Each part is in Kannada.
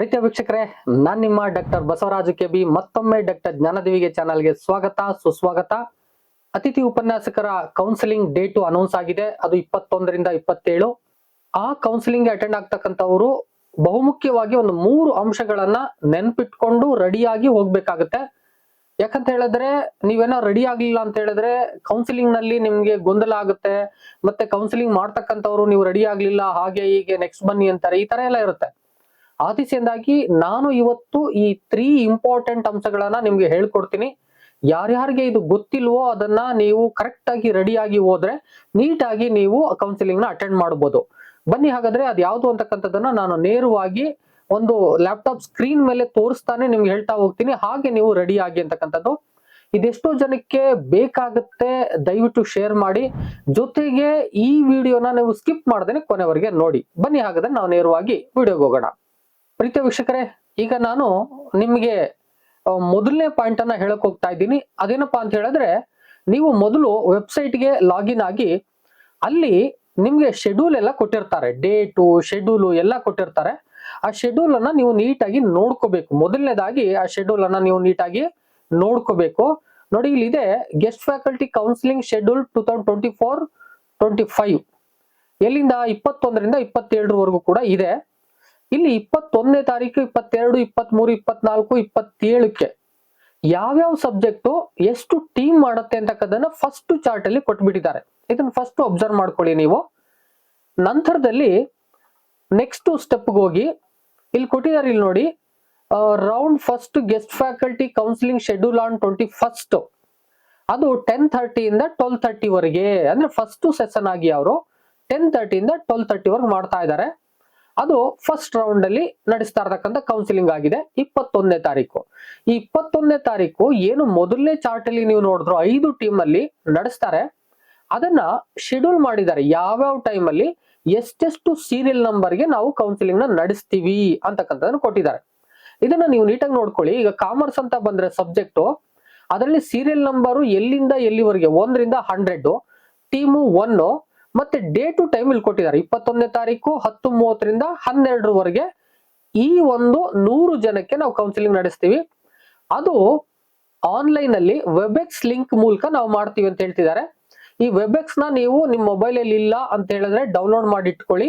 ಪ್ರೀತಿಯ ವೀಕ್ಷಕರೇ, ನಾನ್ ನಿಮ್ಮ ಡಾಕ್ಟರ್ ಬಸವರಾಜು ಕೆ ಬಿ ಮತ್ತೊಮ್ಮೆ ಡಾಕ್ಟರ್ ಜ್ಞಾನದೇವಿಗೆ ಚಾನಲ್ಗೆ ಸ್ವಾಗತ, ಸುಸ್ವಾಗತ. ಅತಿಥಿ ಉಪನ್ಯಾಸಕರ ಕೌನ್ಸಿಲಿಂಗ್ ಡೇಟು ಅನೌನ್ಸ್ ಆಗಿದೆ, ಅದು ಇಪ್ಪತ್ತೊಂದರಿಂದ ಇಪ್ಪತ್ತೇಳು. ಆ ಕೌನ್ಸಿಲಿಂಗ್ ಅಟೆಂಡ್ ಆಗ್ತಕ್ಕಂಥವರು ಬಹುಮುಖ್ಯವಾಗಿ ಒಂದು ಮೂರು ಅಂಶಗಳನ್ನ ನೆನ್ಪಿಟ್ಕೊಂಡು ರೆಡಿಯಾಗಿ ಹೋಗ್ಬೇಕಾಗತ್ತೆ. ಯಾಕಂತ ಹೇಳಿದ್ರೆ, ನೀವೇನೋ ರೆಡಿ ಆಗ್ಲಿಲ್ಲ ಅಂತ ಹೇಳಿದ್ರೆ ಕೌನ್ಸಿಲಿಂಗ್ನಲ್ಲಿ ನಿಮ್ಗೆ ಗೊಂದಲ ಆಗುತ್ತೆ, ಮತ್ತೆ ಕೌನ್ಸಿಲಿಂಗ್ ಮಾಡ್ತಕ್ಕಂಥವ್ರು ನೀವು ರೆಡಿ ಆಗ್ಲಿಲ್ಲ, ಹಾಗೆ ಹೀಗೆ ನೆಕ್ಸ್ಟ್ ಬನ್ನಿ ಅಂತಾರೆ, ಈ ತರ ಎಲ್ಲ ಇರುತ್ತೆ. ಆ ದಿಸೆಯಿಂದಾಗಿ ನಾನು ಇವತ್ತು ಈ ತ್ರೀ ಇಂಪಾರ್ಟೆಂಟ್ ಅಂಶಗಳನ್ನ ನಿಮ್ಗೆ ಹೇಳ್ಕೊಡ್ತೀನಿ. ಯಾರ್ಯಾರಿಗೆ ಇದು ಗೊತ್ತಿಲ್ವೋ ಅದನ್ನ ನೀವು ಕರೆಕ್ಟ್ ಆಗಿ ರೆಡಿ ಆಗಿ ಹೋದ್ರೆ ನೀಟಾಗಿ ನೀವು ಕೌನ್ಸಿಲಿಂಗ್ನ ಅಟೆಂಡ್ ಮಾಡ್ಬೋದು. ಬನ್ನಿ ಹಾಗಾದ್ರೆ ಅದು ಯಾವುದು ಅಂತಕ್ಕಂಥದ್ದನ್ನ ನಾನು ನೇರವಾಗಿ ಒಂದು ಲ್ಯಾಪ್ಟಾಪ್ ಸ್ಕ್ರೀನ್ ಮೇಲೆ ತೋರಿಸ್ತಾನೆ ನಿಮ್ಗೆ ಹೇಳ್ತಾ ಹೋಗ್ತೀನಿ. ಹಾಗೆ ನೀವು ರೆಡಿ ಆಗಿ ಅಂತಕ್ಕಂಥದ್ದು. ಇದೆಷ್ಟೋ ಜನಕ್ಕೆ ಬೇಕಾಗುತ್ತೆ ದಯವಿಟ್ಟು ಶೇರ್ ಮಾಡಿ. ಜೊತೆಗೆ ಈ ವಿಡಿಯೋನ ನೀವು ಸ್ಕಿಪ್ ಮಾಡ್ದೇನೆ ಕೊನೆವರೆಗೆ ನೋಡಿ. ಬನ್ನಿ ಹಾಗಾದ್ರೆ ನಾವು ನೇರವಾಗಿ ವಿಡಿಯೋಗೆ ಹೋಗೋಣ. ಪ್ರೀತಿಯ ವೀಕ್ಷಕರೇ, ಈಗ ನಾನು ನಿಮಗೆ ಮೊದಲನೇ ಪಾಯಿಂಟ್ ಅನ್ನ ಹೇಳಕ್ ಹೋಗ್ತಾ ಇದ್ದೀನಿ. ಅದೇನಪ್ಪ ಅಂತ ಹೇಳಿದ್ರೆ, ನೀವು ಮೊದಲು ವೆಬ್ಸೈಟ್ಗೆ ಲಾಗಿನ್ ಆಗಿ, ಅಲ್ಲಿ ನಿಮ್ಗೆ ಶೆಡ್ಯೂಲ್ ಎಲ್ಲ ಕೊಟ್ಟಿರ್ತಾರೆ. ಡೇಟು ಶೆಡ್ಯೂಲು ಎಲ್ಲ ಕೊಟ್ಟಿರ್ತಾರೆ. ಆ ಶೆಡ್ಯೂಲ್ ಅನ್ನ ನೀವು ನೀಟಾಗಿ ನೋಡ್ಕೋಬೇಕು. ಮೊದಲನೇದಾಗಿ ಆ ಶೆಡ್ಯೂಲ್ ಅನ್ನ ನೀವು ನೀಟಾಗಿ ನೋಡ್ಕೋಬೇಕು. ನೋಡಿ ಇಲ್ಲಿ ಇದೆ guest faculty counselling schedule two thousand twenty four twenty five ಎಲ್ಲಿಂದ? ಇಪ್ಪತ್ತೊಂದರಿಂದ ಇಪ್ಪತ್ತೇಳರವರೆಗೂ ಕೂಡ ಇದೆ. ಇಲ್ಲಿ ಇಪ್ಪತ್ತೊಂದನೇ ತಾರೀಕು, ಇಪ್ಪತ್ತೆರಡು, ಇಪ್ಪತ್ಮೂರು, ಇಪ್ಪತ್ನಾಲ್ಕು, ಇಪ್ಪತ್ತೇಳಕ್ಕೆ ಯಾವ್ಯಾವ ಸಬ್ಜೆಕ್ಟು ಎಷ್ಟು ಟೀಮ್ ಮಾಡುತ್ತೆ ಅಂತಕ್ಕದನ್ನ ಫಸ್ಟ್ ಚಾರ್ಟ್ ಅಲ್ಲಿ ಕೊಟ್ಬಿಟ್ಟಿದ್ದಾರೆ. ಇದನ್ನ ಫಸ್ಟ್ ಅಬ್ಸರ್ವ್ ಮಾಡ್ಕೊಳ್ಳಿ ನೀವು. ನಂತರದಲ್ಲಿ ನೆಕ್ಸ್ಟ್ ಸ್ಟೆಪ್ಗೆ ಹೋಗಿ, ಇಲ್ಲಿ ಕೊಟ್ಟಿದ್ದಾರೆ ಇಲ್ಲಿ ನೋಡಿ round first guest faculty counselling schedule on twenty first ಅದು ಟೆನ್ ಥರ್ಟಿಯಿಂದ ಟ್ವೆಲ್ ತರ್ಟಿವರೆಗೆ ಅಂದ್ರೆ ಫಸ್ಟ್ ಸೆಷನ್ ಆಗಿ ಅವರು ಟೆನ್ ತರ್ಟಿಯಿಂದ ಟ್ವೆಲ್ ತರ್ಟಿವರೆಗೆ ಮಾಡ್ತಾ ಇದ್ದಾರೆ. ಅದು ಫಸ್ಟ್ ರೌಂಡ್ ಅಲ್ಲಿ ನಡೆಸ್ತಾ ಇರತಕ್ಕಂಥ ಕೌನ್ಸಿಲಿಂಗ್ ಆಗಿದೆ, ಇಪ್ಪತ್ತೊಂದನೇ ತಾರೀಕು. ಈ ಇಪ್ಪತ್ತೊಂದನೇ ತಾರೀಕು ಏನು ಮೊದಲನೇ ಚಾರ್ಟ್ ಅಲ್ಲಿ ನೀವು ನೋಡಿದ್ರು ಐದು ಟೀಮ್ ಅಲ್ಲಿ ನಡೆಸ್ತಾರೆ. ಅದನ್ನ ಶೆಡ್ಯೂಲ್ ಮಾಡಿದ್ದಾರೆ. ಯಾವ್ಯಾವ ಟೈಮ್ ಅಲ್ಲಿ ಎಷ್ಟೆಷ್ಟು ಸೀರಿಯಲ್ ನಂಬರ್ಗೆ ನಾವು ಕೌನ್ಸಿಲಿಂಗ್ನ ನಡೆಸ್ತೀವಿ ಅಂತಕ್ಕಂಥದ್ದನ್ನು ಕೊಟ್ಟಿದ್ದಾರೆ. ಇದನ್ನ ನೀವು ನೀಟಾಗಿ ನೋಡ್ಕೊಳ್ಳಿ. ಈಗ ಕಾಮರ್ಸ್ ಅಂತ ಬಂದ್ರೆ ಸಬ್ಜೆಕ್ಟ್ ಅದರಲ್ಲಿ ಸೀರಿಯಲ್ ನಂಬರು ಎಲ್ಲಿಂದ ಎಲ್ಲಿವರೆಗೆ? ಒಂದರಿಂದ ಹಂಡ್ರೆಡ್ ಟೀಮು ಒನ್ ಮತ್ತೆ ಡೇ ಟು ಟೈಮ್ ಇಲ್ಲಿ ಕೊಟ್ಟಿದ್ದಾರೆ. ಇಪ್ಪತ್ತೊಂದನೇ ತಾರೀಕು ಹತ್ತು ಮೂವತ್ತರಿಂದ ಹನ್ನೆರಡರವರೆಗೆ ಈ ಒಂದು ನೂರು ಜನಕ್ಕೆ ನಾವು ಕೌನ್ಸಿಲಿಂಗ್ ನಡೆಸ್ತೀವಿ. ಅದು ಆನ್ಲೈನ್ ಅಲ್ಲಿ ವೆಬೆಕ್ಸ್ ಲಿಂಕ್ ಮೂಲಕ ನಾವು ಮಾಡ್ತೀವಿ ಅಂತ ಹೇಳ್ತಿದ್ದಾರೆ. ಈ ವೆಬೆಕ್ಸ್ನ ನೀವು ನಿಮ್ಮ ಮೊಬೈಲ್ ಅಲ್ಲಿ ಇಲ್ಲ ಅಂತ ಹೇಳಿದ್ರೆ ಡೌನ್ಲೋಡ್ ಮಾಡಿ ಇಟ್ಕೊಳ್ಳಿ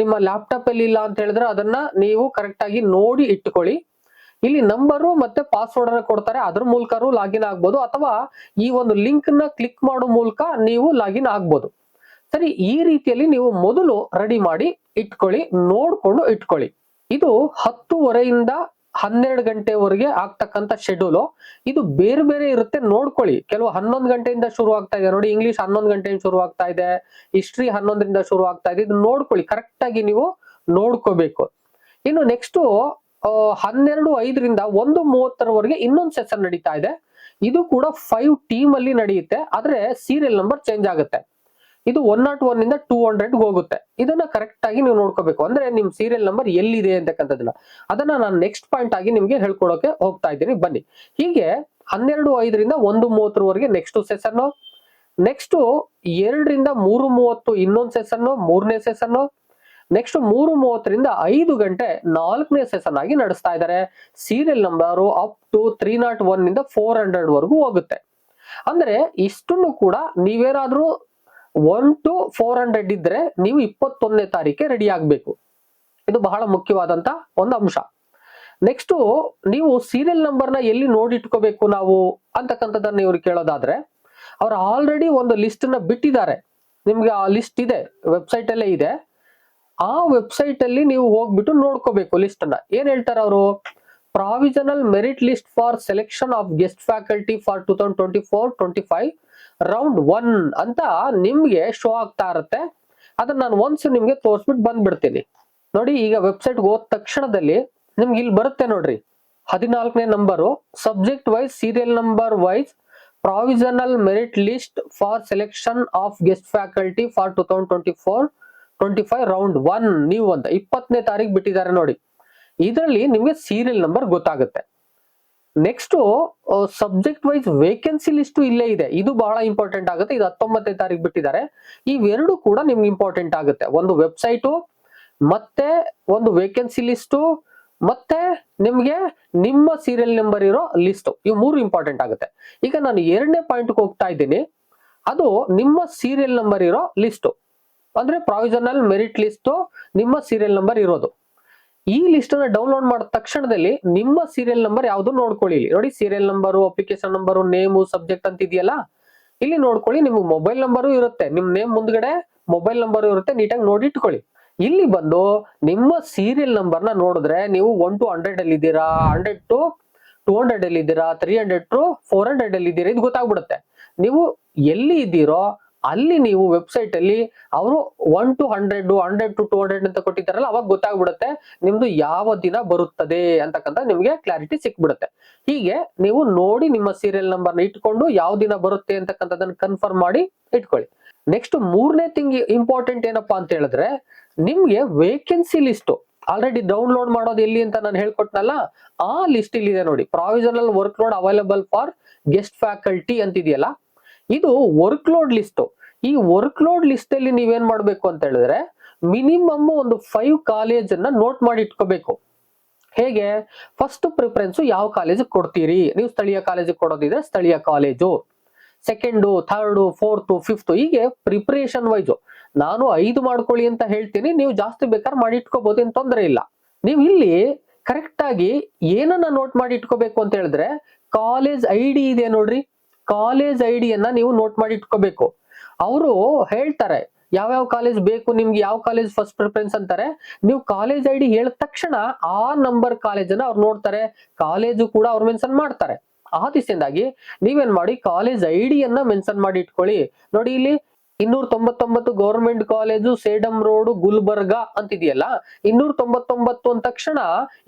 ನಿಮ್ಮ ಲ್ಯಾಪ್ಟಾಪ್ ಅಲ್ಲಿ ಇಲ್ಲ ಅಂತ ಹೇಳಿದ್ರೆ ಅದನ್ನ ನೀವು ಕರೆಕ್ಟ್ ಆಗಿ ನೋಡಿ ಇಟ್ಕೊಳ್ಳಿ. ಇಲ್ಲಿ ನಂಬರು ಮತ್ತೆ ಪಾಸ್ವರ್ಡ್ ಅನ್ನ ಕೊಡ್ತಾರೆ. ಅದ್ರ ಮೂಲಕರೂ ಲಾಗಿನ್ ಆಗ್ಬೋದು ಅಥವಾ ಈ ಒಂದು ಲಿಂಕ್ನ ಕ್ಲಿಕ್ ಮಾಡೋ ಮೂಲಕ ನೀವು ಲಾಗಿನ್ ಆಗ್ಬೋದು. ಸರಿ, ಈ ರೀತಿಯಲ್ಲಿ ನೀವು ಮೊದಲು ರೆಡಿ ಮಾಡಿ ಇಟ್ಕೊಳ್ಳಿ, ನೋಡ್ಕೊಂಡು ಇಟ್ಕೊಳ್ಳಿ. ಇದು ಹತ್ತುವರೆಯಿಂದ ಹನ್ನೆರಡು ಗಂಟೆವರೆಗೆ ಆಗ್ತಕ್ಕಂಥ ಶೆಡ್ಯೂಲು ಇದು ಬೇರೆ ಬೇರೆ ಇರುತ್ತೆ, ನೋಡ್ಕೊಳ್ಳಿ. ಕೆಲವು ಹನ್ನೊಂದು ಗಂಟೆಯಿಂದ ಶುರು ಆಗ್ತಾ ಇದೆ. ನೋಡಿ ಇಂಗ್ಲಿಷ್ ಹನ್ನೊಂದು ಗಂಟೆಯಿಂದ ಶುರು ಆಗ್ತಾ ಇದೆ. ಹಿಸ್ಟ್ರಿ ಹನ್ನೊಂದರಿಂದ ಶುರು ಆಗ್ತಾ ಇದೆ. ಇದು ನೋಡ್ಕೊಳ್ಳಿ. ಕರೆಕ್ಟ್ ಆಗಿ ನೀವು ನೋಡ್ಕೋಬೇಕು. ಇನ್ನು ನೆಕ್ಸ್ಟ್ ಹನ್ನೆರಡು ಐದರಿಂದ ಒಂದು ಮೂವತ್ತರವರೆಗೆ ಇನ್ನೊಂದು ಸೆಷನ್ ನಡೀತಾ ಇದೆ. ಇದು ಕೂಡ ಫೈವ್ ಟೀಮ್ ಅಲ್ಲಿ ನಡೆಯುತ್ತೆ. ಆದ್ರೆ ಸೀರಿಯಲ್ ನಂಬರ್ ಚೇಂಜ್ ಆಗುತ್ತೆ. ಇದು ಒನ್ ನಾಟ್ ಒನ್ ಇಂದ ಟೂ ಹಂಡ್ರೆಡ್ ಹೋಗುತ್ತೆ. ಇದನ್ನ ಕರೆಕ್ಟ್ ಆಗಿ ನೀವು ನೋಡ್ಕೋಬೇಕು. ಅಂದ್ರೆ ನಿಮ್ ಸೀರಿಯಲ್ ನಂಬರ್ ಎಲ್ಲಿದೆ ಅಂತಕ್ಕಂಥದ್ದನ್ನ. ಅದನ್ನ ನಾನು ನೆಕ್ಸ್ಟ್ ಪಾಯಿಂಟ್ ಆಗಿ ನಿಮ್ಗೆ ಹೇಳ್ಕೊಡೋಕೆ ಹೋಗ್ತಾ ಇದ್ದೀನಿ. ಬನ್ನಿ. ಹೀಗೆ ಹನ್ನೆರಡು ಐದರಿಂದ ಒಂದು ಮೂವತ್ತರವರೆಗೆ ನೆಕ್ಸ್ಟ್ ಸೆಷನ್ ನೆಕ್ಸ್ಟ್ ಎರಡರಿಂದ ಮೂರು ಮೂವತ್ತು ಇನ್ನೊಂದು ಸೆಷನ್ ಮೂರನೇ ಸೆಷನ್ ನೆಕ್ಸ್ಟ್ ಮೂರು ಮೂವತ್ತರಿಂದ ಐದು ಗಂಟೆ ನಾಲ್ಕನೇ ಸೆಷನ್ ಆಗಿ ನಡೆಸ್ತಾ ಇದ್ದಾರೆ serial number up to three nought one ಇಂದ ಫೋರ್ ಹಂಡ್ರೆಡ್ ವರೆಗೂ ಹೋಗುತ್ತೆ. ಅಂದ್ರೆ ಇಷ್ಟನ್ನು ಕೂಡ ನೀವೇನಾದ್ರೂ ಒನ್ ಟು ಫೋರ್ ಹಂಡ್ರೆಡ್ ಇದ್ರೆ ನೀವು ಇಪ್ಪತ್ತೊಂದನೇ ತಾರೀಕೆ ರೆಡಿ ಆಗಬೇಕು. ಇದು ಬಹಳ ಮುಖ್ಯವಾದಂತ ಒಂದು ಅಂಶ. ನೆಕ್ಸ್ಟ್ ನೀವು ಸೀರಿಯಲ್ ನಂಬರ್ನ ಎಲ್ಲಿ ನೋಡಿಟ್ಕೋಬೇಕು ನಾವು ಅಂತಕ್ಕಂಥದ್ದನ್ನ ಇವ್ರು ಕೇಳೋದಾದ್ರೆ, ಅವ್ರು ಆಲ್ರೆಡಿ ಒಂದು ಲಿಸ್ಟ್ನ ಬಿಟ್ಟಿದ್ದಾರೆ. ನಿಮ್ಗೆ ಆ ಲಿಸ್ಟ್ ಇದೆ ವೆಬ್ಸೈಟ್ ಅಲ್ಲೇ ಇದೆ. ಆ ವೆಬ್ಸೈಟ್ ಅಲ್ಲಿ ನೀವು ಹೋಗ್ಬಿಟ್ಟು ನೋಡ್ಕೋಬೇಕು ಲಿಸ್ಟ್ನ. ಏನ್ ಹೇಳ್ತಾರೆ ಅವರು? Provisional merit list for selection of guest faculty for two thousand twenty four twenty five round one ಅಂತ ನಿಮ್ಗೆ ಶೋ ಆಗ್ತಾ ಇರುತ್ತೆ. ಅದನ್ನ ನಾನು ಒನ್ಸ್ ನಿಮ್ಗೆ ತೋರಿಸ್ಬಿಟ್ಟು ಬಂದ್ಬಿಡ್ತೀನಿ. ನೋಡಿ, ಈಗ ವೆಬ್ಸೈಟ್ ಹೋದ ತಕ್ಷಣದಲ್ಲಿ ನಿಮ್ಗೆ ಇಲ್ಲಿ ಬರುತ್ತೆ ನೋಡ್ರಿ. ಹದಿನಾಲ್ಕನೇ number subject wise serial number wise provisional merit list for selection of guest faculty for two thousand twenty four twenty five round one ನೀವು ಅಂತ ಇಪ್ಪತ್ತನೇ ತಾರೀಕು ಬಿಟ್ಟಿದ್ದಾರೆ ನೋಡಿ. ಇದರಲ್ಲಿ ನಿಮ್ಗೆ ಸೀರಿಯಲ್ ನಂಬರ್ ಗೊತ್ತಾಗುತ್ತೆ. Next subject wise vacancy list ಇಲ್ಲೇ ಇದೆ. ಇದು ಬಹಳ ಇಂಪಾರ್ಟೆಂಟ್ ಆಗುತ್ತೆ. ಇದು ಹತ್ತೊಂಬತ್ತನೇ ತಾರೀಕು ಬಿಟ್ಟಿದ್ದಾರೆ. ಇವೆರಡು ಕೂಡ ನಿಮ್ಗೆ ಇಂಪಾರ್ಟೆಂಟ್ ಆಗುತ್ತೆ. ಒಂದು ವೆಬ್ಸೈಟು ಮತ್ತೆ ಒಂದು ವೇಕೆನ್ಸಿ ಲಿಸ್ಟು ಮತ್ತೆ ನಿಮ್ಗೆ ನಿಮ್ಮ ಸೀರಿಯಲ್ ನಂಬರ್ ಇರೋ ಲಿಸ್ಟ್ ಇವು ಮೂರು ಇಂಪಾರ್ಟೆಂಟ್ ಆಗುತ್ತೆ. ಈಗ ನಾನು ಎರಡನೇ ಪಾಯಿಂಟ್ಗೆ ಹೋಗ್ತಾ ಇದ್ದೀನಿ. ಅದು ನಿಮ್ಮ ಸೀರಿಯಲ್ ನಂಬರ್ ಇರೋ ಲಿಸ್ಟ್ ಅಂದ್ರೆ ಪ್ರಾವಿಷನಲ್ ಮೆರಿಟ್ ಲಿಸ್ಟ್ ನಿಮ್ಮ ಸೀರಿಯಲ್ ನಂಬರ್ ಇರೋದು. ಈ ಲಿಸ್ಟ್ ಅನ್ನ ಡೌನ್ಲೋಡ್ ಮಾಡಿದ ತಕ್ಷಣದಲ್ಲಿ ನಿಮ್ಮ ಸೀರಿಯಲ್ ನಂಬರ್ ಯಾವ್ದು ನೋಡ್ಕೊಳ್ಳಿ. ನೋಡಿ serial number application number name subject ಅಂತ ಇದೆಯಲ್ಲ? ಇಲ್ಲಿ ನೋಡ್ಕೊಳ್ಳಿ, ನಿಮ್ಗೆ ಮೊಬೈಲ್ ನಂಬರು ಇರುತ್ತೆ. ನಿಮ್ ನೇಮ್ ಮುಂದ್ಗಡೆ ಮೊಬೈಲ್ ನಂಬರ್ ಇರುತ್ತೆ. ನೀಟಾಗಿ ನೋಡಿ ಇಟ್ಕೊಳ್ಳಿ. ಇಲ್ಲಿ ಬಂದು ನಿಮ್ಮ ಸೀರಿಯಲ್ ನಂಬರ್ನ ನೋಡಿದ್ರೆ ನೀವು ಒನ್ ಟು ಹಂಡ್ರೆಡ್ ಅಲ್ಲಿ ಇದ್ದೀರಾ ಹಂಡ್ರೆಡ್ ಟು ಟೂ ಹಂಡ್ರೆಡ್ ಅಲ್ಲಿ ಇದ್ದೀರಾ three hundred to four hundred ಅಲ್ಲಿ ಇದ್ದೀರಾ, ಇದು ಗೊತ್ತಾಗ್ಬಿಡುತ್ತೆ. ನೀವು ಎಲ್ಲಿ ಇದ್ದೀರೋ ಅಲ್ಲಿ ನೀವು ವೆಬ್ಸೈಟ್ ಅಲ್ಲಿ ಅವರು one to hundred hundred to two hundred ಅಂತ ಕೊಟ್ಟಿದ್ದಾರಲ್ಲ, ಅವಾಗ ಗೊತ್ತಾಗ್ಬಿಡುತ್ತೆ ನಿಮ್ದು ಯಾವ ದಿನ ಬರುತ್ತದೆ ಅಂತಕ್ಕಂಥ ನಿಮ್ಗೆ ಕ್ಲಾರಿಟಿ ಸಿಕ್ಬಿಡುತ್ತೆ. ಹೀಗೆ ನೀವು ನೋಡಿ ನಿಮ್ಮ ಸೀರಿಯಲ್ ನಂಬರ್ನ ಇಟ್ಕೊಂಡು ಯಾವ ದಿನ ಬರುತ್ತೆ ಅಂತಕ್ಕಂಥದ್ದನ್ನ ಕನ್ಫರ್ಮ್ ಮಾಡಿ ಇಟ್ಕೊಳ್ಳಿ. ನೆಕ್ಸ್ಟ್ ಮೂರನೇ ತಿಂಗ್ ಇಂಪಾರ್ಟೆಂಟ್ ಏನಪ್ಪಾ ಅಂತ ಹೇಳಿದ್ರೆ, ನಿಮ್ಗೆ ವೇಕೆನ್ಸಿ ಲಿಸ್ಟ್ ಆಲ್ರೆಡಿ ಡೌನ್ಲೋಡ್ ಮಾಡೋದು ಎಲ್ಲಿ ಅಂತ ನಾನು ಹೇಳ್ಕೊಟ್ನಲ್ಲ, ಆ ಲಿಸ್ಟ್ ಇಲ್ಲಿ ಇದೆ ನೋಡಿ. Provisional workload available for guest faculty ಅಂತಿದೆಯಲ್ಲ. ಇದು ವರ್ಕ್ ಲೋಡ್ ಲಿಸ್ಟ್ ಈ ವರ್ಕ್ ಲೋಡ್ ಲಿಸ್ಟ್ ಅಲ್ಲಿ ನೀವೇನ್ ಮಾಡ್ಬೇಕು ಅಂತ ಹೇಳಿದ್ರೆ ಮಿನಿಮಮ್ ಒಂದು ಫೈವ್ ಕಾಲೇಜ್ ಅನ್ನ ನೋಟ್ ಮಾಡಿ ಇಟ್ಕೋಬೇಕು. ಹೇಗೆ? ಫಸ್ಟ್ ಪ್ರಿಫರೆನ್ಸ್ ಯಾವ ಕಾಲೇಜ್ ಕೊಡ್ತೀರಿ? ನೀವು ಸ್ಥಳೀಯ ಕಾಲೇಜಿಗೆ ಕೊಡೋದಿದ್ರೆ ಸ್ಥಳೀಯ college second third fourth fifth ಹೀಗೆ ಪ್ರಿಪರೇಷನ್ ವೈಸು ನಾನು ಐದು ಮಾಡ್ಕೊಳ್ಳಿ ಅಂತ ಹೇಳ್ತೀನಿ, ನೀವು ಜಾಸ್ತಿ ಬೇಕಾದ್ರೆ ಮಾಡಿ ಇಟ್ಕೋಬಹುದು ಏನ್ ತೊಂದರೆ ಇಲ್ಲ. ನೀವು ಇಲ್ಲಿ ಕರೆಕ್ಟ್ ಆಗಿ ಏನನ್ನ ನೋಟ್ ಮಾಡಿ ಇಟ್ಕೋಬೇಕು ಅಂತ ಹೇಳಿದ್ರೆ ಕಾಲೇಜ್ ಐ ಡಿ ಇದೆ ನೋಡ್ರಿ. ಕಾಲೇಜ್ ಐ ಡಿಯನ್ನ ನೀವು ನೋಟ್ ಮಾಡಿ ಇಟ್ಕೋಬೇಕು. ಅವರು ಹೇಳ್ತಾರೆ, ಯಾವ್ಯಾವ ಕಾಲೇಜ್ ಬೇಕು, ನಿಮ್ಗೆ ಯಾವ ಕಾಲೇಜ್ ಫಸ್ಟ್ ಪ್ರಿಫರೆನ್ಸ್ ಅಂತಾರೆ? ನೀವು ಕಾಲೇಜ್ ಐ ಡಿ ಹೇಳಿದ ತಕ್ಷಣ ಆ ನಂಬರ್ ಕಾಲೇಜನ್ನ ಅವ್ರು ನೋಡ್ತಾರೆ. ಕಾಲೇಜು ಕೂಡ ಅವ್ರು ಮೆನ್ಷನ್ ಮಾಡ್ತಾರೆ. ಆ ದಿಸೆಯಿಂದಾಗಿ ನೀವೇನ್ ಮಾಡಿ ಕಾಲೇಜ್ ಐ ಡಿಯನ್ನ ಮೆನ್ಷನ್ ಮಾಡಿ ಇಟ್ಕೊಳ್ಳಿ. ನೋಡಿ ಇಲ್ಲಿ ಇನ್ನೂರ ತೊಂಬತ್ತೊಂಬತ್ತು government college Sedam road, Gulbarga ಅಂತಿದೆಯಲ್ಲ, ಇನ್ನೂರ ತೊಂಬತ್ತೊಂಬತ್ತು ಅಂದ ತಕ್ಷಣ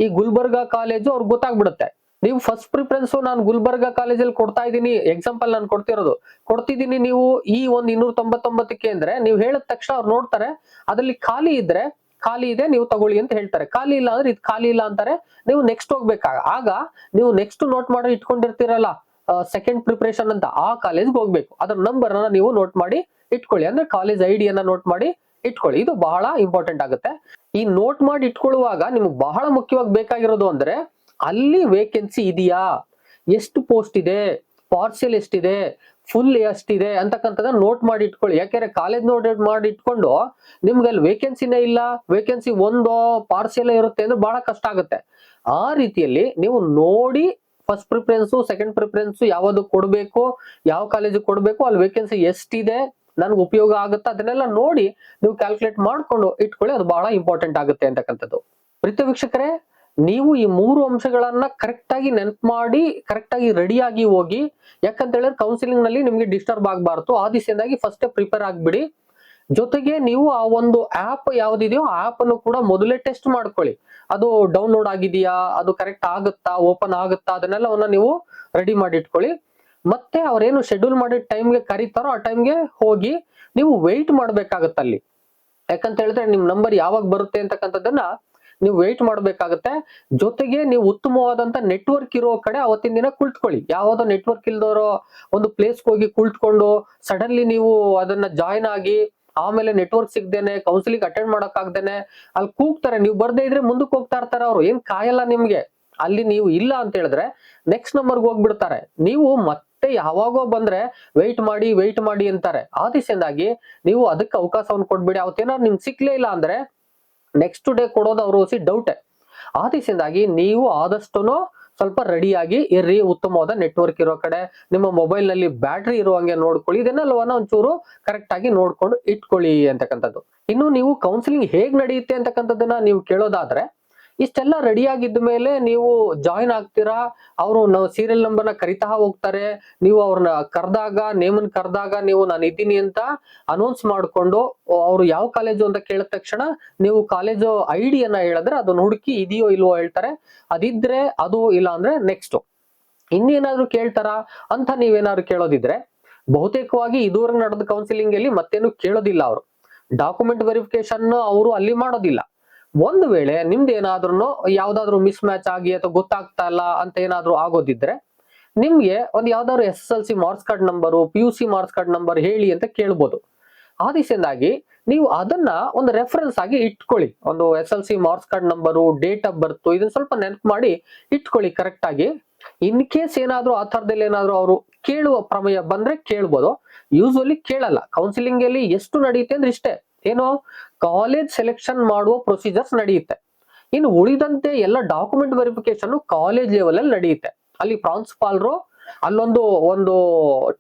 ಈ ಗುಲ್ಬರ್ಗಾ ಕಾಲೇಜು ಅವ್ರಿಗೆ ಗೊತ್ತಾಗ್ಬಿಡುತ್ತೆ. ನೀವು ಫಸ್ಟ್ ಪ್ರಿಫರೆನ್ಸ್ ನಾನು ಗುಲ್ಬರ್ಗ ಕಾಲೇಜಲ್ಲಿ ಕೊಡ್ತಾ ಇದ್ದೀನಿ. ಎಕ್ಸಾಂಪಲ್ ನಾನು ಕೊಡ್ತಿರೋದು. ಕೊಡ್ತಿದ್ದೀನಿ ನೀವು ಈ ಒಂದು ಇನ್ನೂರ ತೊಂಬತ್ತೊಂಬತ್ತಕ್ಕೆ ಅಂದ್ರೆ ನೀವು ಹೇಳಿದ ತಕ್ಷಣ ಅವ್ರು ನೋಡ್ತಾರೆ, ಅದ್ರಲ್ಲಿ ಖಾಲಿ ಇದ್ರೆ ಖಾಲಿ ಇದೆ, ನೀವು ತಗೊಳ್ಳಿ ಅಂತ ಹೇಳ್ತಾರೆ. ಖಾಲಿ ಇಲ್ಲ ಅಂದ್ರೆ ಇದು ಖಾಲಿ ಇಲ್ಲ ಅಂತಾರೆ. ನೀವು ನೆಕ್ಸ್ಟ್ ಹೋಗ್ಬೇಕಾಗ ಆಗ ನೀವು ನೆಕ್ಸ್ಟ್ ನೋಟ್ ಮಾಡಿ ಇಟ್ಕೊಂಡಿರ್ತೀರಲ್ಲ ಸೆಕೆಂಡ್ ಪ್ರಿಪರೇಷನ್ ಅಂತ ಆ ಕಾಲೇಜ್ಗೆ ಹೋಗ್ಬೇಕು. ಅದ್ರ ನಂಬರ್ ಅನ್ನ ನೀವು ನೋಟ್ ಮಾಡಿ ಇಟ್ಕೊಳ್ಳಿ. ಅಂದ್ರೆ ಕಾಲೇಜ್ ಐಡಿಯನ್ನ ಡಿಯನ್ನ ನೋಟ್ ಮಾಡಿ ಇಟ್ಕೊಳ್ಳಿ. ಇದು ಬಹಳ ಇಂಪಾರ್ಟೆಂಟ್ ಆಗುತ್ತೆ. ಈ ನೋಟ್ ಮಾಡಿ ಇಟ್ಕೊಳ್ಳುವಾಗ ನಿಮ್ಗೆ ಬಹಳ ಮುಖ್ಯವಾಗಿ ಬೇಕಾಗಿರೋದು ಅಂದ್ರೆ ಅಲ್ಲಿ ವೇಕೆನ್ಸಿ ಇದೆಯಾ? ಎಷ್ಟು ಪೋಸ್ಟ್ ಇದೆ? ಪಾರ್ಸೆಲ್ ಎಷ್ಟಿದೆ? ಫುಲ್ ಎಷ್ಟಿದೆ? ಅಂತಕ್ಕಂಥದ್ದನ್ನ ನೋಟ್ ಮಾಡಿ ಇಟ್ಕೊಳ್ಳಿ. ಯಾಕೆಂದ್ರೆ ಕಾಲೇಜ್ ನೋಟ್ ಮಾಡಿ ಇಟ್ಕೊಂಡು ನಿಮ್ಗೆ ಅಲ್ಲಿ ವೇಕೆನ್ಸಿನೇ ಇಲ್ಲ ವೇಕೆನ್ಸಿ ಒಂದು ಪಾರ್ಸೆಲ್ ಇರುತ್ತೆ ಅಂದ್ರೆ ಬಹಳ ಕಷ್ಟ ಆಗುತ್ತೆ. ಆ ರೀತಿಯಲ್ಲಿ ನೀವು ನೋಡಿ ಫಸ್ಟ್ ಪ್ರಿಫರೆನ್ಸ್ ಸೆಕೆಂಡ್ ಪ್ರಿಫರೆನ್ಸ್ ಯಾವುದು ಕೊಡಬೇಕು, ಯಾವ ಕಾಲೇಜಿಗೆ ಕೊಡಬೇಕು, ಅಲ್ಲಿ ವೇಕೆನ್ಸಿ ಎಷ್ಟಿದೆ, ನನ್ಗೆ ಉಪಯೋಗ ಆಗುತ್ತಾ? ಅದನ್ನೆಲ್ಲ ನೋಡಿ ನೀವು ಕ್ಯಾಲ್ಕುಲೇಟ್ ಮಾಡ್ಕೊಂಡು ಇಟ್ಕೊಳ್ಳಿ, ಅದು ಬಹಳ ಇಂಪಾರ್ಟೆಂಟ್ ಆಗುತ್ತೆ ಅಂತಕ್ಕಂಥದ್ದು. ಪ್ರೀತಿ ವೀಕ್ಷಕರೇ ನೀವು ಈ ಮೂರು ಅಂಶಗಳನ್ನ ಕರೆಕ್ಟ್ ಆಗಿ ನೆನಪು ಮಾಡಿ ಕರೆಕ್ಟ್ ಆಗಿ ರೆಡಿ ಆಗಿ ಹೋಗಿ, ಯಾಕಂತ ಹೇಳಿದ್ರೆ ಕೌನ್ಸಿಲಿಂಗ್ನಲ್ಲಿ ನಿಮ್ಗೆ ಡಿಸ್ಟರ್ಬ್ ಆಗಬಾರ್ದು. ಆ ದಿಸೆಯಿಂದಾಗಿ ಫಸ್ಟ್ ಪ್ರಿಪೇರ್ ಆಗ್ಬಿಡಿ. ಜೊತೆಗೆ ನೀವು ಆ ಒಂದು ಆಪ್ ಯಾವ್ದಿದೆಯೋ ಆ ಆಪ್ ಅನ್ನು ಕೂಡ ಮೊದಲೇ ಟೆಸ್ಟ್ ಮಾಡ್ಕೊಳ್ಳಿ. ಅದು ಡೌನ್ಲೋಡ್ ಆಗಿದೆಯಾ, ಅದು ಕರೆಕ್ಟ್ ಆಗುತ್ತಾ ಓಪನ್ ಆಗುತ್ತಾ, ಅದನ್ನೆಲ್ಲವನ್ನ ನೀವು ರೆಡಿ ಮಾಡಿ ಇಟ್ಕೊಳ್ಳಿ ಮತ್ತೆ ಅವ್ರೇನು ಶೆಡ್ಯೂಲ್ ಮಾಡಿದ ಟೈಮ್ಗೆ ಕರೀತಾರೋ ಆ ಟೈಮ್ಗೆ ಹೋಗಿ ನೀವು ವೆಯ್ಟ್ ಮಾಡ್ಬೇಕಾಗತ್ತಲ್ಲಿ. ಯಾಕಂತ ಹೇಳಿದ್ರೆ ನಿಮ್ ನಂಬರ್ ಯಾವಾಗ ಬರುತ್ತೆ ಅಂತಕ್ಕಂಥದ್ದನ್ನ ನೀವು ವೆಯ್ಟ್ ಮಾಡಬೇಕಾಗತ್ತೆ. ಜೊತೆಗೆ ನೀವು ಉತ್ತಮವಾದಂತ ನೆಟ್ವರ್ಕ್ ಇರೋ ಕಡೆ ಅವತ್ತಿನ ದಿನ ಕುಳಿತುಕೊಳ್ಳಿ. ಯಾವ್ದೋ ನೆಟ್ವರ್ಕ್ ಇಲ್ದೋರೋ ಒಂದು ಪ್ಲೇಸ್ ಹೋಗಿ ಕುಳಿತುಕೊಂಡು ಸಡನ್ಲಿ ನೀವು ಅದನ್ನ ಜಾಯ್ನ್ ಆಗಿ ಆಮೇಲೆ ನೆಟ್ವರ್ಕ್ ಸಿಗ್ದೇನೆ ಕೌನ್ಸಿಲಿಂಗ್ ಅಟೆಂಡ್ ಮಾಡಕ್ ಆಗ್ದೇನೆ ಅಲ್ಲಿ ಕೂಗ್ತಾರೆ. ನೀವು ಬರ್ದೇ ಇದ್ರೆ ಮುಂದಕ್ಕೆ ಹೋಗ್ತಾ ಇರ್ತಾರೆ ಅವ್ರು. ಏನ್ ಕಾಯಲ್ಲ ನಿಮ್ಗೆ. ಅಲ್ಲಿ ನೀವು ಇಲ್ಲ ಅಂತ ಹೇಳಿದ್ರೆ ನೆಕ್ಸ್ಟ್ ನಂಬರ್ಗೆ ಹೋಗ್ಬಿಡ್ತಾರೆ. ನೀವು ಮತ್ತೆ ಯಾವಾಗೋ ಬಂದ್ರೆ ವೆಯ್ಟ್ ಮಾಡಿ ವೆಯ್ಟ್ ಮಾಡಿ ಅಂತಾರೆ. ಆ ನೀವು ಅದಕ್ಕೆ ಅವಕಾಶವನ್ನು ಕೊಡ್ಬಿಡಿ. ಅವತ್ತೇನಾದ್ರು ನಿಮ್ಗೆ ಸಿಕ್ಲೇ ಇಲ್ಲ ಅಂದ್ರೆ ನೆಕ್ಸ್ಟ್ ಡೇ ಕೊಡೋದು ಅವರು ಸಿ ಡೌಟೆ ಆ ದಿಸೆಯಿಂದಾಗಿ ನೀವು ಆದಷ್ಟುನು ಸ್ವಲ್ಪ ರೆಡಿಯಾಗಿ ಇರ್ರಿ, ಉತ್ತಮವಾದ ನೆಟ್ವರ್ಕ್ ಇರೋ ಕಡೆ. ನಿಮ್ಮ ಮೊಬೈಲ್ನಲ್ಲಿ ಬ್ಯಾಟ್ರಿ ಇರುವಂಗೆ ನೋಡ್ಕೊಳ್ಳಿ. ಇದನ್ನೆಲ್ಲವನ್ನ ಒಂಚೂರು ಕರೆಕ್ಟ್ ಆಗಿ ನೋಡ್ಕೊಂಡು ಇಟ್ಕೊಳ್ಳಿ ಅಂತಕ್ಕಂಥದ್ದು. ಇನ್ನು ನೀವು ಕೌನ್ಸಿಲಿಂಗ್ ಹೇಗ್ ನಡೆಯುತ್ತೆ ಅಂತಕ್ಕಂಥದ್ದನ್ನ ನೀವು ಕೇಳೋದಾದ್ರೆ ಇಷ್ಟೆಲ್ಲ ರೆಡಿ ಆಗಿದ್ದ ಮೇಲೆ ನೀವು ಜಾಯಿನ್ ಆಗ್ತೀರಾ? ಅವರು ಸೀರಿಯಲ್ ನಂಬರ್ನ ಕರಿತಾ ಹೋಗ್ತಾರೆ. ನೀವು ಅವ್ರನ್ನ ಕರೆದಾಗ ನೇಮನ್ ಕರೆದಾಗ ನೀವು ನಾನು ಇದ್ದೀನಿ ಅಂತ ಅನೌನ್ಸ್ ಮಾಡಿಕೊಂಡು, ಅವ್ರು ಯಾವ ಕಾಲೇಜು ಅಂತ ಕೇಳಿದ ತಕ್ಷಣ ನೀವು ಕಾಲೇಜು ಐ ಡಿಯನ್ನ ಹೇಳಿದ್ರೆ ಅದನ್ನ ಹುಡುಕಿ ಇದೆಯೋ ಇಲ್ವೋ ಹೇಳ್ತಾರೆ. ಅದಿದ್ರೆ ಅದು ಇಲ್ಲ ಅಂದ್ರೆ ನೆಕ್ಸ್ಟ್ ಇನ್ನೇನಾದ್ರೂ ಕೇಳ್ತಾರಾ ಅಂತ ನೀವೇನಾದ್ರು ಕೇಳೋದಿದ್ರೆ ಬಹುತೇಕವಾಗಿ ಇದುವರೆಗೆ ನಡೆದ ಕೌನ್ಸಿಲಿಂಗ್ ಅಲ್ಲಿ ಮತ್ತೇನು ಕೇಳೋದಿಲ್ಲ ಅವರು. ಡಾಕ್ಯುಮೆಂಟ್ ವೆರಿಫಿಕೇಶನ್ ಅವರು ಅಲ್ಲಿ ಮಾಡೋದಿಲ್ಲ. ಒಂದು ವೇಳೆ ನಿಮ್ದು ಏನಾದ್ರೂ ಯಾವ್ದಾದ್ರು ಮಿಸ್ ಮ್ಯಾಚ್ ಆಗಿ ಅಥವಾ ಗೊತ್ತಾಗ್ತಾ ಇಲ್ಲ ಅಂತ ಏನಾದ್ರೂ ಆಗೋದಿದ್ರೆ ನಿಮ್ಗೆ ಒಂದು ಯಾವ್ದಾದ್ರು S L C marks card number P U C marks card number ಹೇಳಿ ಅಂತ ಕೇಳ್ಬೋದು. ಆ ದಿಸೆಯಿಂದಾಗಿ ನೀವು ಅದನ್ನ ಒಂದು ರೆಫರೆನ್ಸ್ ಆಗಿ ಇಟ್ಕೊಳ್ಳಿ. ಒಂದು S L C marks card number date of birth ಇದನ್ನ ಸ್ವಲ್ಪ ನೆನಪು ಮಾಡಿ ಇಟ್ಕೊಳ್ಳಿ ಕರೆಕ್ಟ್ ಆಗಿ. ಇನ್ ಕೇಸ್ ಏನಾದ್ರು ಆ ಥರದಲ್ಲಿ ಏನಾದ್ರು ಅವರು ಕೇಳುವ ಪ್ರಮೇಯ ಬಂದ್ರೆ ಕೇಳ್ಬೋದು. ಯೂಸ್ವಲಿ ಕೇಳಲ್ಲ. ಕೌನ್ಸಿಲಿಂಗ್ ಅಲ್ಲಿ ಎಷ್ಟು ನಡೆಯುತ್ತೆ ಅಂದ್ರೆ ಇಷ್ಟೇ. ಏನು ಕಾಲೇಜ್ ಸೆಲೆಕ್ಷನ್ ಮಾಡುವ ಪ್ರೊಸೀಜರ್ಸ್ ನಡೆಯುತ್ತೆ. ಇನ್ನು ಉಳಿದಂತೆ ಎಲ್ಲ ಡಾಕ್ಯುಮೆಂಟ್ ವೆರಿಫಿಕೇಶನ್ ಕಾಲೇಜ್ ಲೆವೆಲ್ ಅಲ್ಲಿ ನಡೆಯುತ್ತೆ. ಅಲ್ಲಿ ಪ್ರಾನ್ಸಿಪಾಲ್ರು ಅಲ್ಲೊಂದು, ಒಂದು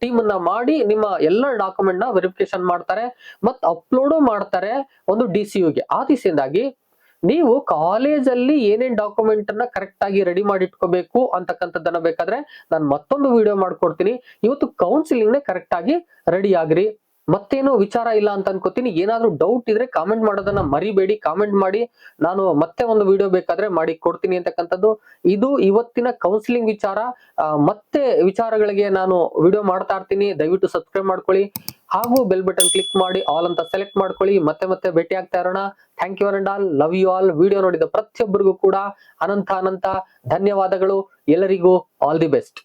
ಟೀಮ್ ಅನ್ನ ಮಾಡಿ ನಿಮ್ಮ ಎಲ್ಲ ಡಾಕ್ಯುಮೆಂಟ್ನ ವೆರಿಫಿಕೇಶನ್ ಮಾಡ್ತಾರೆ, ಮತ್ತೆ ಅಪ್ಲೋಡ್ ಮಾಡ್ತಾರೆ ಒಂದು ಡಿ ಸಿ ಯುಗೆ ಆ ದಿಸೆಯಿಂದಾಗಿ ನೀವು ಕಾಲೇಜಲ್ಲಿ ಏನೇನ್ ಡಾಕ್ಯುಮೆಂಟ್ ಅನ್ನ ಕರೆಕ್ಟ್ ಆಗಿ ರೆಡಿ ಮಾಡಿ ಇಟ್ಕೋಬೇಕು ಅಂತಕ್ಕಂಥದ್ದನ್ನ ಬೇಕಾದ್ರೆ ನಾನು ಮತ್ತೊಂದು ವಿಡಿಯೋ ಮಾಡ್ಕೊಡ್ತೀನಿ. ಇವತ್ತು ಕೌನ್ಸಿಲಿಂಗ್ ನೇ ಕರೆಕ್ಟ್ ಆಗಿ ರೆಡಿ ಆಗ್ರಿ. ಮತ್ತೇನು ವಿಚಾರ ಇಲ್ಲ ಅಂತ ಅನ್ಕೋತೀನಿ. ಏನಾದ್ರೂ ಡೌಟ್ ಇದ್ರೆ ಕಾಮೆಂಟ್ ಮಾಡೋದನ್ನ ಮರಿಬೇಡಿ. ಕಾಮೆಂಟ್ ಮಾಡಿ, ನಾನು ಮತ್ತೆ ಒಂದು ವಿಡಿಯೋ ಬೇಕಾದ್ರೆ ಮಾಡಿ ಕೊಡ್ತೀನಿ ಅಂತಕ್ಕಂಥದ್ದು. ಇದು ಇವತ್ತಿನ ಕೌನ್ಸಿಲಿಂಗ್ ವಿಚಾರ. ಮತ್ತೆ ವಿಚಾರಗಳಿಗೆ ನಾನು ವಿಡಿಯೋ ಮಾಡ್ತಾ ಇರ್ತೀನಿ. ದಯವಿಟ್ಟು ಸಬ್ಸ್ಕ್ರೈಬ್ ಮಾಡ್ಕೊಳ್ಳಿ. ಹಾಗೂ ಬೆಲ್ ಬಟನ್ ಕ್ಲಿಕ್ ಮಾಡಿ ಆಲ್ ಅಂತ ಸೆಲೆಕ್ಟ್ ಮಾಡ್ಕೊಳ್ಳಿ. ಮತ್ತೆ ಮತ್ತೆ ಭೇಟಿ ಆಗ್ತಾ ಇರೋಣ. Thank you and all love you all video ನೋಡಿದ ಪ್ರತಿಯೊಬ್ಬರಿಗೂ ಕೂಡ ಅನಂತ ಅನಂತ ಧನ್ಯವಾದಗಳು. ಎಲ್ಲರಿಗೂ ಆಲ್ ದಿ ಬೆಸ್ಟ್